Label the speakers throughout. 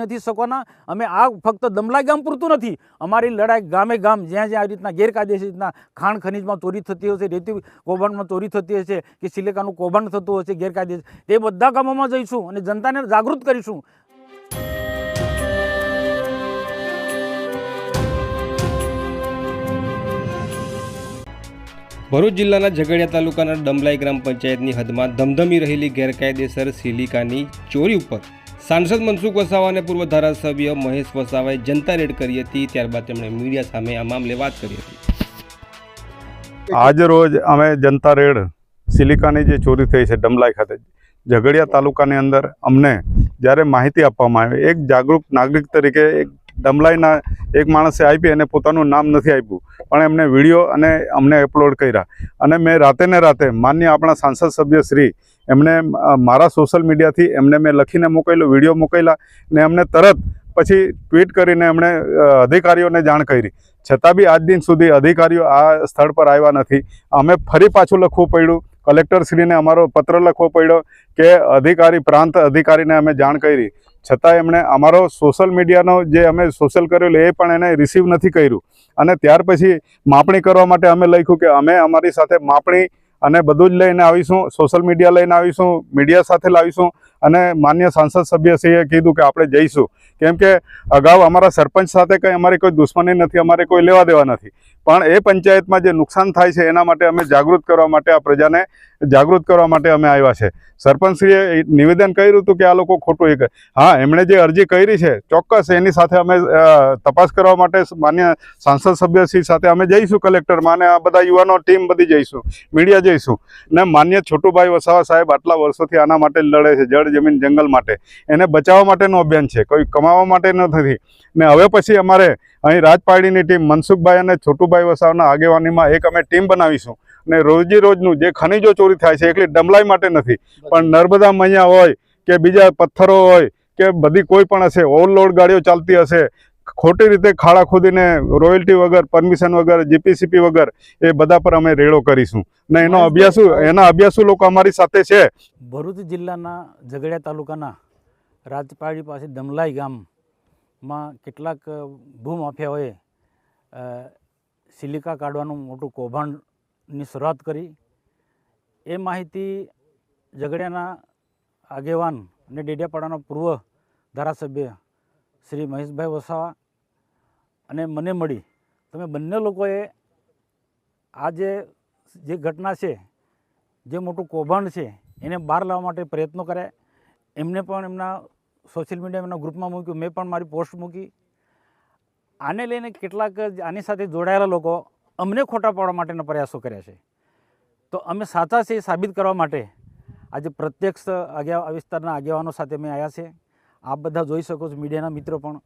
Speaker 1: નથી શકવાના. અમે આ ફક્ત દમલા ગામ પૂરતું નથી. અમારી લડાઈ ગામે ગામ જ્યાં જ્યાં આવી રીતના ગેરકાયદેસર રીતના ખાણ ખનીજમાં ચોરી થતી હશે રેતી કૌભાંડમાં ચોરી થતી હશે કે સિલિકાનું કૌભાંડ થતું હશે ગેરકાયદેસર. તે બધા ગામોમાં જઈશું અને જનતાને જાગૃત કરીશું.
Speaker 2: ભરૂચ જિલ્લાના ઝઘડિયા તાલુકાના ડમલાઈ ગ્રામ પંચાયતની હદમાં ધમધમી રહેલી ગેરકાયદેસર સિલિકાની ચોરી ઉપર સાંસદ મનસુખ વસાવા અને પૂર્વ ધારાસભ્ય મહેશ વસાવાએ જનતા રેડ કરી હતી, ત્યારબાદ તેમણે મીડિયા સામે આ મામલે વાત કરી હતી.
Speaker 3: આજ રોજ અમે જનતા રેડ સિલિકાની જે ચોરી થઈ છે, ડમલાઈ ખાતે, ઝઘડિયા તાલુકાની અંદર અમને જ્યારે માહિતી આપવામાં આવી, એક જાગૃત નાગરિક તરીકે એક ડમલાઈના એક માણસે આપી અને પોતાનું નામ નથી આપ્યું. પણ એમને વીડિયો અને અમને અપલોડ કર્યા. અને મેં રાતે ને રાતે માન્ય આપણા સાંસદ સભ્ય શ્રી એમને મારા સોશિયલ મીડિયાથી એમને મેં લખીને મોકલ્યો, વીડિયો મોકલ્યા ને એમને તરત પછી ટ્વીટ કરીને એમણે અધિકારીઓને જાણ કરી. છતાં બી આજ દિન સુધી અધિકારીઓ આ સ્થળ પર આવ્યા નથી. અમે ફરી પાછું લખવું પડ્યું. કલેક્ટરશ્રીને અમારો પત્ર લખવો પડ્યો કે અધિકારી, પ્રાંત અધિકારીને અમે જાણ કરી. છતાં એમણે અમારો સોશિયલ મીડિયાનો જે અમે સોશિયલ કરેલું એ પણ એને રિસીવ નથી કર્યું. અને ત્યાર પછી માપણી કરવા માટે અમે લખ્યું કે અમે અમારી સાથે માપણી અને બધું જ લઈને આવીશું સોશિયલ મીડિયા લઈને આવીશું મીડિયા સાથે લાવીશું અને માન્ય સાંસદ સભ્યશ્રીએ કીધું કે આપણે જઈશું. કેમ કે અગાઉ અમારા સરપંચ સાથે કંઈ અમારી કોઈ દુશ્મની નથી, અમારે કોઈ લેવા દેવા નથી. પણ એ પંચાયતમાં જે નુકસાન થાય છે એના માટે અમે જાગૃત કરવા માટે આ પ્રજાને જાગૃત કરવા માટે અમે આવ્યા છે. સરપંચશ્રીએ નિવેદન કર્યું હતું કે આ લોકો ખોટું એ હા, એમણે જે અરજી કરી છે, ચોક્કસ એની સાથે અમે તપાસ કરવા માટે માન્ય સાંસદ સભ્યશ્રી સાથે અમે જઈશું કલેક્ટરમાં અને આ બધા યુવાનો ટીમ બધી જઈશું, મીડિયા જઈશું. ને માન્ય છોટુભાઈ વસાવા સાહેબ આટલા વર્ષોથી આના માટે લડે છે, જળ જમીન જંગલ માટે. એને બચાવવા માટેનું અભિયાન છે, કોઈ કમાવા માટે નથી. ને હવે પછી અમારે અહીં રાજપાડીની ટીમ મનસુખભાઈ અને છોટુભાઈ વસાવાના આગેવાનીમાં એક અમે ટીમ બનાવીશું. ને રોજી રોજનું જે ખનીજો ચોરી થાય છે એકલી ડમલાઈ માટે નથી. પણ નર્મદા મૈયા હોય કે બીજા પથ્થરો હોય કે બધી કોઈ પણ હશે ઓવરલોડ ગાડીઓ ચાલતી હશે ખોટી રીતે ખાડા ખોદીને રોયલ્ટી વગર પરમિશન વગર જીપીસીપી વગર એ બધા પર અમે રેડો કરીશું. ને એનો અભ્યાસુ એના અભ્યાસુ લોકો અમારી સાથે છે.
Speaker 1: ભરૂચ જિલ્લાના ઝઘડિયા તાલુકાના રાજપાડી પાસે દમલાઈ ગામમાં કેટલાક ભૂમાફિયાઓએ સિલિકા કાઢવાનું મોટું કૌભાંડની શરૂઆત કરી. એ માહિતી ઝઘડિયાના આગેવાન અને ડેડિયાપાડાના પૂર્વ ધારાસભ્ય શ્રી મહેશભાઈ વસાવા અને મને મળી. તમે બંને લોકોએ આ જે જે ઘટના છે, જે મોટું કૌભાંડ છે, એને બહાર લાવવા માટે પ્રયત્નો કર્યા. એમને પણ એમના સોશિયલ મીડિયા, એમના ગ્રુપમાં મૂક્યું. મેં પણ મારી પોસ્ટ મૂકી. આને લઈને કેટલાક આની સાથે જોડાયેલા લોકો અમને ખોટા પાડવા માટેના પ્રયાસો કર્યા છે. તો અમે સાચા છે એ સાબિત કરવા માટે આજે પ્રત્યક્ષ આગેવા વિસ્તારના આગેવાનો સાથે અમે આવ્યા છે આપ બધા જોઈ શકો છો, મીડિયાના મિત્રો પણ.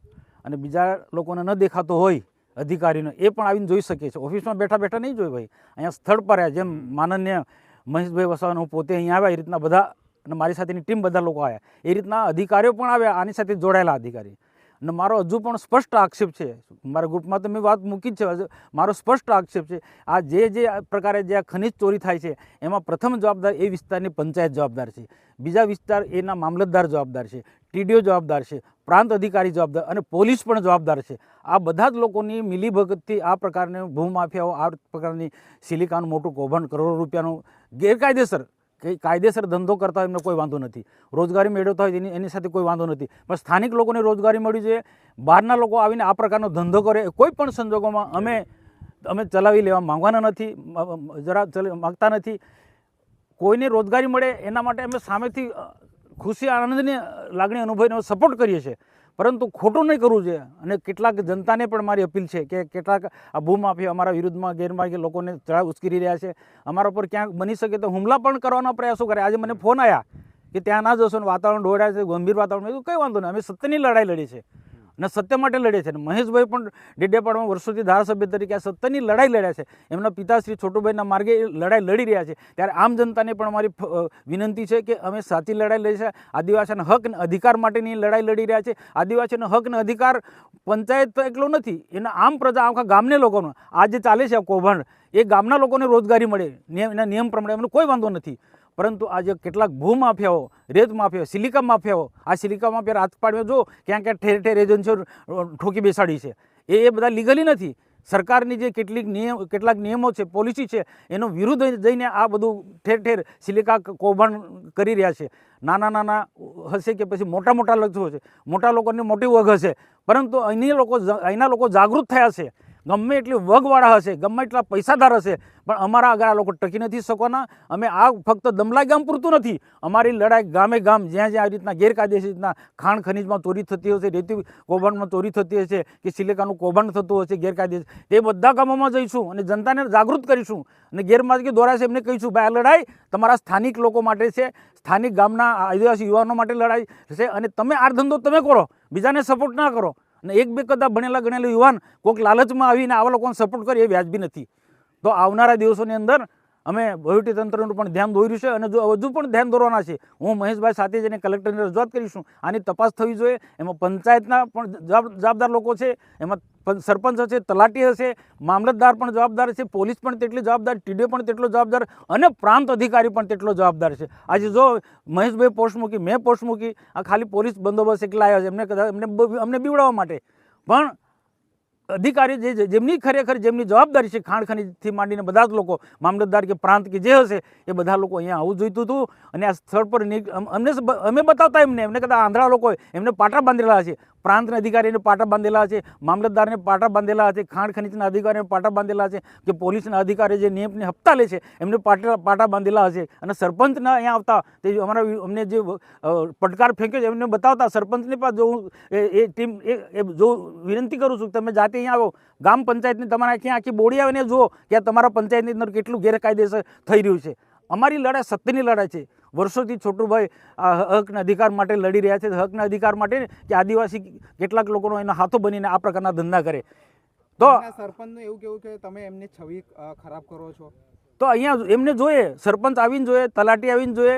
Speaker 1: અને બીજા લોકોને ન દેખાતો હોય, અધિકારીનો એ પણ આવીને જોઈ શકે છે. ઓફિસમાં બેઠા બેઠા નહીં જોઈ ભાઈ. અહીંયા સ્થળ પર આવ્યા જેમ માનન્ય મહેશભાઈ વસાવાને હું પોતે અહીંયા આવ્યા, એ રીતના બધા અને મારી સાથેની ટીમ બધા લોકો આવ્યા એ રીતના અધિકારીઓ પણ આવ્યા, આની સાથે જોડાયેલા અધિકારી અને મારો હજુ પણ સ્પષ્ટ આક્ષેપ છે. મારા ગ્રુપમાં તો મેં વાત મૂકી જ છે. મારો સ્પષ્ટ આક્ષેપ છે. આ જે જે પ્રકારે જે આ ખનિજ ચોરી થાય છે, એમાં પ્રથમ જવાબદાર એ વિસ્તારની પંચાયત જવાબદાર છે. બીજા વિસ્તાર એના મામલતદાર જવાબદાર છે. ટીડીઓ જવાબદાર છે. પ્રાંત અધિકારી જવાબદાર અને પોલીસ પણ જવાબદાર છે. આ બધા જ લોકોની મિલીભગતથી આ પ્રકારની ભૂમાફિયાઓ આ પ્રકારની સિલિકાનું મોટું કૌભાંડ કરોડો રૂપિયાનું ગેરકાયદેસર કાયદેસર ધંધો કરતા હોય એમને કોઈ વાંધો નથી. રોજગારી મેળવતા હોય એની એની સાથે કોઈ વાંધો નથી. પણ સ્થાનિક લોકોને રોજગારી મળી જોઈએ બહારના લોકો આવીને આ પ્રકારનો ધંધો કરે કોઈ પણ સંજોગોમાં અમે અમે ચલાવી લેવા માંગવાના નથી જરા માગતા નથી. કોઈને રોજગારી મળે એના માટે અમે સામેથી ખુશી, આનંદની લાગણી અનુભવીને સપોર્ટ કરીએ છીએ. પરંતુ ખોટું નહીં કરવું જોઈએ. અને કેટલાક જનતાને પણ મારી અપીલ છે કે કેટલાક આ ભૂમાફી અમારા વિરુદ્ધમાં ગેરમાર્ગે લોકોને ચડાવ ઉશ્કેરી રહ્યા છે. અમારા પર ક્યાંક બની શકે તો હુમલા પણ કરવાના પ્રયાસો કરે. આજે મને ફોન આવ્યા કે ત્યાં ના જશો ને વાતાવરણ ઢોળાય છે, ગંભીર વાતાવરણ મેં કંઈ વાંધો નહીં. અમે સત્યની લડાઈ લડી છે. અને સત્ય માટે લડે છે. અને મહેશભાઈ પણ ડેડિયાપાડમાં વર્ષોથી ધારાસભ્ય તરીકે આ સત્યની લડાઈ લડ્યા છે. એમના પિતાશ્રી છોટુભાઈના માર્ગે લડાઈ લડી રહ્યા છે. ત્યારે આમ જનતાને પણ અમારી વિનંતી છે કે અમે સાચી લડાઈ લડી છે. આદિવાસીના હક અને અધિકાર માટેની લડાઈ લડી રહ્યા છે. આદિવાસીનો હક અને અધિકાર પંચાયત તો એકલો નથી. એના આમ પ્રજા આખા ગામને લોકોનો. આ જે ચાલે છે આ કૌભાંડ. એ ગામના લોકોને રોજગારી મળે. એના નિયમ પ્રમાણે એમને કોઈ વાંધો નથી. પરંતુ આજે કેટલાક ભૂમાફિયાઓ, રેત માફિયાઓ, સિલિકા માફિયાઓ, આ સિલિકા માફિયા રાજપાડીઓ જો ક્યાં ક્યાં ઠેર ઠેર એજન્સીઓ ઠોકી બેસાડી છે. એ એ બધા લીગલી નથી. સરકારની જે કેટલીક નિયમ કેટલાક નિયમો છે, પોલિસી છે, એનો વિરુદ્ધ જઈને આ બધું ઠેર ઠેર સિલિકા કૌભાંડ કરી રહ્યા છે. નાના નાના હશે કે પછી મોટા મોટા લક્ષો છે. મોટા લોકોની મોટી વગ હશે. પરંતુ અહીં લોકો અહીંના લોકો જાગૃત થયા છે. ગમે એટલી વગવાળા હશે, ગમે એટલા પૈસાદાર હશે, પણ અમારા આગળ આ લોકો ટકી નથી શકવાના. અમે આ ફક્ત દમલાઈ ગામ પૂરતું નથી. અમારી લડાઈ ગામે ગામ, જ્યાં જ્યાં આવી રીતના ગેરકાયદેસર રીતના ખાણ ખનીજમાં ચોરી થતી હશે રેતી કૌભાંડમાં ચોરી થતી હશે કે સિલિકાનું કૌભાંડ થતું હશે ગેરકાયદેસર, તે બધા ગામોમાં જઈશું અને જનતાને જાગૃત કરીશું અને ગેરમાર્ગે દોરાશે એમને કહીશું, ભાઈ, આ લડાઈ તમારા સ્થાનિક લોકો માટે છે, સ્થાનિક ગામના આદિવાસી યુવાનો માટે લડાઈ છે અને તમે આ ધંધો તમે કરો, બીજાને સપોર્ટ ના કરો. અને એક બે કદાચ ભણેલા ગણેલા યુવાન કોઈક લાલચમાં આવીને આવા લોકોને સપોર્ટ કરે એ વ્યાજબી નથી. તો આવનારા દિવસોની અંદર અમે વહીવટી તંત્રનું પણ ધ્યાન દોર્યું છે અને જો હજુ પણ ધ્યાન દોરવાના છે. હું મહેશભાઈ સાથે જઈને કલેક્ટરને રજૂઆત કરીશું. આની તપાસ થવી જોઈએ. એમાં પંચાયતના પણ જવાબદાર લોકો છે. એમાં સરપંચ હશે, તલાટી હશે, મામલતદાર પણ જવાબદાર છે, પોલીસ પણ તેટલી જવાબદાર ટીડીઓ પણ તેટલો જવાબદાર અને પ્રાંત અધિકારી પણ તેટલો જવાબદાર છે. આજે જો મહેશભાઈ પોસ્ટ મૂકી, મેં પોસ્ટ મૂકી, આ ખાલી પોલીસ બંદોબસ્ત એકલા આવ્યા છે. એમને એમને અમને બીવડાવવા માટે. પણ અધિકારી જે જેમની ખરેખર જેમની જવાબદારી છે ખાણ ખનીજથી માંડીને બધા જ લોકો, મામલતદાર કે પ્રાંત કે જે હશે, એ બધા લોકો અહીંયા આવવું જોઈતું હતું. અને આ સ્થળ પર અમને અમે બતાવતા એમને એમને કદાચ આંધળા લોકો એમને પાટા બાંધેલા છે પ્રાંતના અધિકારીને પાટા બાંધેલા છે, મામલતદારને પાટા બાંધેલા છે, ખાણ ખનીજના અધિકારીને પાટા બાંધેલા છે કે પોલીસના અધિકારી જે નિયમને હપ્તા લે છે, એમને પાટા પાટા બાંધેલા હશે અને સરપંચના અહીંયા આવતા તે અમારા અમને જે પડકાર ફેંક્યો છે, એમને બતાવતા સરપંચને પણ જો હું એ ટીમ, એ જો વિનંતી કરું છું તમે જાતે અહીંયા આવો. ગામ પંચાયતની તમારા આખી આખી બોડી આવીને જુઓ કે તમારા પંચાયતની અંદર કેટલું ગેરકાયદેસર થઈ રહ્યું છે. અમારી લડાઈ સત્યની લડાઈ છે. વર્ષોથી છોટુભાઈ આ હકના અધિકાર માટે લડી રહ્યા છે. હકના અધિકાર માટે કે આદિવાસી કેટલાક લોકોનો એના હાથો બનીને આ પ્રકારના ધંધા કરે. તો
Speaker 4: સરપંચનું એવું કેવું કે તમે એમની છબી ખરાબ કરો છો?
Speaker 1: તો અહીંયા એમને જોઈએ સરપંચ આવીને જોઈએ તલાટી આવીને જોઈએ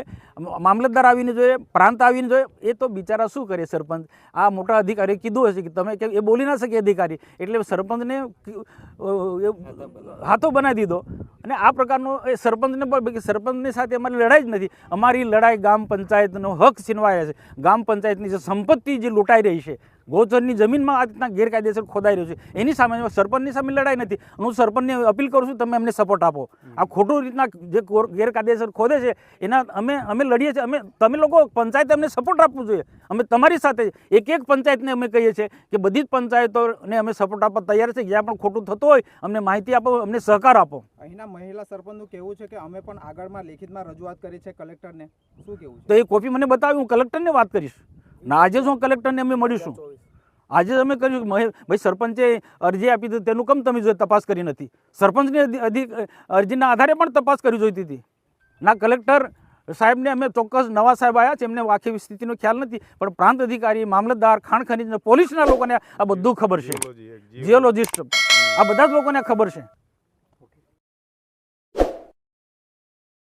Speaker 1: મામલતદાર આવીને જોઈએ પ્રાંત આવીને જોઈએ. એ તો બિચારા શું કરે સરપંચ? આ મોટા અધિકારીએ કીધું હશે કે તમે કેમ એ બોલી ના શકે અધિકારી. એટલે સરપંચને હાથો બનાવી દીધો. અને આ પ્રકારનો એ સરપંચને પણ સરપંચની સાથે અમારી લડાઈ જ નથી. અમારી લડાઈ ગામ પંચાયતનો હક છીનવાયા છે. ગામ પંચાયતની જે સંપત્તિ જે લૂંટાઈ રહી છે ગોચરની જમીનમાં આ રીતના ગેરકાયદેસર ખોદાઈ રહ્યું છે. એની સામે સરપંચની સામે લડાઈ નથી હું સરપંચને અપીલ કરું છું તમે અમને સપોર્ટ આપો. આ ખોટું રીતના જે ગેરકાયદેસર ખોદે છે એના અમે અમે લડીએ છીએ અમે તમે લોકો પંચાયતે અમને સપોર્ટ આપવું જોઈએ. અમે તમારી સાથે એક એક પંચાયતને અમે કહીએ છીએ કે બધી જ પંચાયતોને અમે સપોર્ટ આપવા તૈયાર છે. જ્યાં પણ ખોટું થતું હોય અમને માહિતી આપો અમને સહકાર આપો.
Speaker 4: અહીંના મહિલા સરપંચનું કેવું છે કે અમે પણ આગળમાં લેખિતમાં રજૂઆત કરી છે કલેક્ટરને. શું કેવું
Speaker 1: તો એ કોપી મને બતાવી હું કલેક્ટરને વાત કરીશ. ના આજે જ હું કલેક્ટરને અમે મળીશું? આજે જ અમે કર્યું ભાઈ સરપંચે અરજી આપી હતી તેનું કેમ તમે તપાસ કરી નથી? સરપંચની અધિ- અધિ અરજીના આધારે પણ તપાસ કરી જોઈતી હતી. ના કલેક્ટર સાહેબને અમે ચોક્કસ નવા સાહેબ આવ્યા છે એમને આખી સ્થિતિનો ખ્યાલ નથી પણ પ્રાંત અધિકારી મામલતદાર ખાણ ખનીજ પોલીસના લોકોને આ બધું ખબર છે. જીઓલોજિસ્ટ આ બધા જ લોકોને ખબર છે.